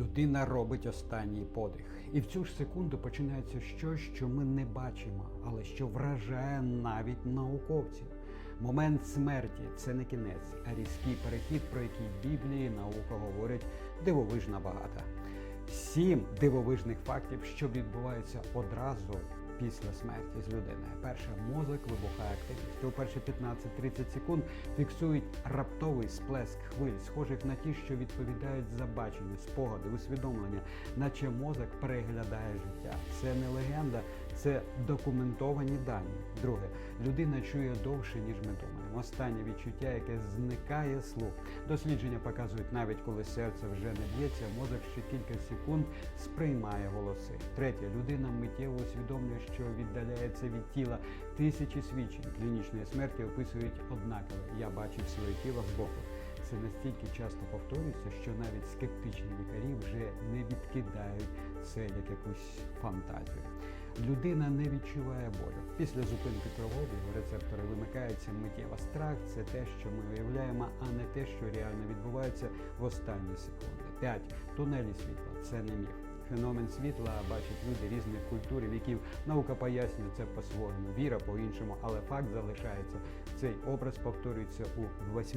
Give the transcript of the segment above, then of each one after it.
Людина робить останній подих, і в цю ж секунду починається щось, що ми не бачимо, але що вражає навіть науковців. Момент смерті це не кінець, а різкий перехід, про який в Біблії наука говорять дивовижно багато. Сім дивовижних фактів, що відбуваються одразу після смерті з людиною. Перше, мозок вибухає активністю. У перші 15-30 секунд фіксують раптовий сплеск хвиль, схожих на ті, що відповідають за бачення, спогади, усвідомлення, наче мозок переглядає життя. Це не легенда, це документовані дані. Друге, людина чує довше, ніж ми думаємо. Останнє відчуття, яке зникає слух. Дослідження показують, навіть коли серце вже не б'ється, мозок ще кілька секунд сприймає голоси. Третє, людина миттєво усвідомлює, що віддаляється від тіла. Тисячі свідчень клінічної смерті описують однаково. Я бачив своє тіло збоку. Це настільки часто повторюється, що навіть скептичні лікарі вже не відкидають це як якусь фантазію. Людина не відчуває болю. Після зупинки кровообігу рецептори вимикаються миттєва Страх це те, що ми уявляємо, а не те, що реально відбувається в останні секунди. 5. Тунелі світла це не міф. Феномен світла бачать люди різних культур віків. Наука пояснює це по-своєму, віра по-іншому, але факт залишається. Цей образ повторюється у 80%.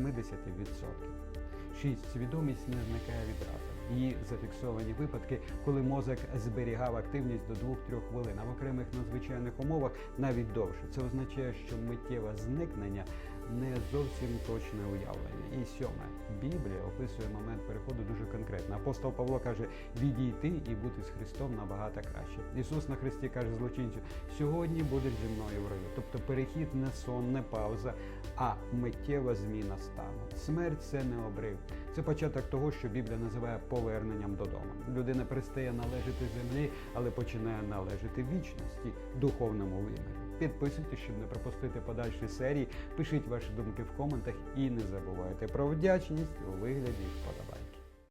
6. Свідомість не зникає відразу. Є зафіксовані випадки, коли мозок зберігав активність до 2-3 хвилин, а в окремих надзвичайних умовах навіть довше. Це означає, що миттєве зникнення не зовсім точне уявлення. І сьоме, Біблія описує момент переходу дуже конкретно. Апостол Павло каже: відійти і бути з Христом набагато краще. Ісус на Христі каже злочинцю: сьогодні будеш зі мною в раю. Тобто перехід не сон, не пауза, а миттєва зміна стану. Смерть це не обрив. Це початок того, що Біблія називає поверненням додому. Людина перестає належати землі, але починає належати вічності, духовному вимірі. Підписуйтесь, щоб не пропустити подальші серії. Пишіть ваші думки в коментах і не забувайте про вдячність у вигляді вподобань.